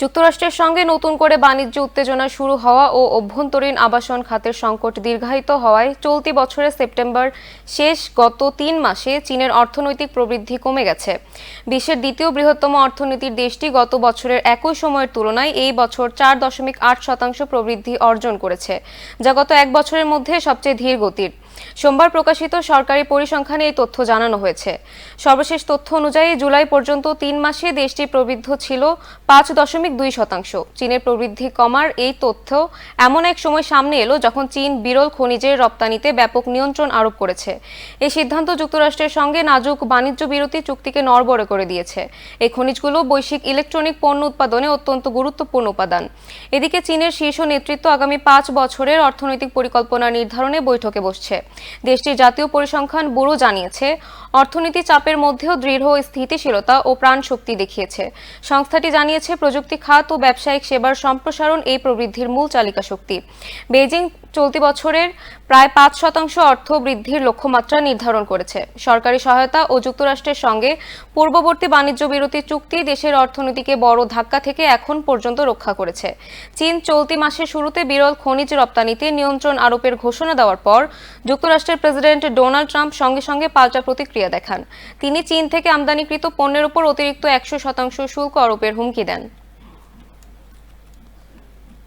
যুক্তরাষ্ট্রের সঙ্গে নতুন করে বাণিজ্য উত্তেজনা শুরু হওয়া ও অভ্যন্তরীণ আবাসন খাতের সংকট দীর্ঘায়িত হওয়ায় চলতি বছরের সেপ্টেম্বর শেষ গত তিন মাসে চীনের অর্থনৈতিক প্রবৃদ্ধি কমে গেছে। বিশ্বের দ্বিতীয় বৃহত্তম অর্থনীতির দেশটি গত বছরের একই সময়ের তুলনায় এই বছর চার দশমিক আট শতাংশ প্রবৃদ্ধি অর্জন করেছে, যা গত এক বছরের মধ্যে সবচেয়ে ধীর গতির। সোমবার প্রকাশিত সরকারি পরিসংখ্যানে এই তথ্য জানানো হয়েছে। সর্বশেষ তথ্য অনুযায়ী জুলাই পর্যন্ত তিন মাসে দেশটি প্রবৃদ্ধ ছিল পাঁচ দশমিক দুই শতাংশ। চীনের প্রবৃদ্ধি কমার এই তথ্য এমন এক সময় সামনে এলো যখন চীন বিরল খনিজের রপ্তানিতে ব্যাপক নিয়ন্ত্রণ আরোপ করেছে। এই সিদ্ধান্ত যুক্তরাষ্ট্রের সঙ্গে নাজুক বাণিজ্য বিরতি চুক্তিকে নড়বড়ে করে দিয়েছে। এই খনিজগুলো বৈশ্বিক ইলেকট্রনিক পণ্য উৎপাদনে অত্যন্ত গুরুত্বপূর্ণ উপাদান। এদিকে চীনের শীর্ষ নেতৃত্ব আগামী পাঁচ বছরের অর্থনৈতিক পরিকল্পনা নির্ধারণে বৈঠকে বসছে। দেশটির জাতীয় পরিসংখ্যান ব্যুরো জানিয়েছে, অর্থনীতি চাপের মধ্যেও দৃঢ় স্থিতিশীলতা ও প্রাণশক্তি দেখিয়েছে। সংস্থাটি জানিয়েছে, প্রযুক্তি খাত ও ব্যবসায়িক সেবার সম্প্রসারণ এই প্রবৃদ্ধির মূল চালিকা শক্তি। বেইজিং চলতি বছরের প্রায় পাঁচ শতাংশ অর্থ বৃদ্ধির লক্ষ্যমাত্রা নির্ধারণ করেছে। সরকারি সহায়তা ও যুক্তরাষ্ট্রের সঙ্গে পূর্ববর্তী বাণিজ্য বিরতি চুক্তি দেশের অর্থনীতিকে বড় ধাক্কা থেকে এখন পর্যন্ত রক্ষা করেছে। চীন চলতি মাসের শুরুতে বিরল খনিজ রপ্তানিতে নিয়ন্ত্রণ আরোপের ঘোষণা দেওয়ার পর যুক্তরাষ্ট্রের প্রেসিডেন্ট ডোনাল্ড ট্রাম্প সঙ্গে সঙ্গে পাল্টা প্রতিক্রিয়া দেখান। তিনি চীন থেকে আমদানিকৃত পণ্যের উপর অতিরিক্ত একশো শতাংশ শুল্ক আরোপের হুমকি দেন।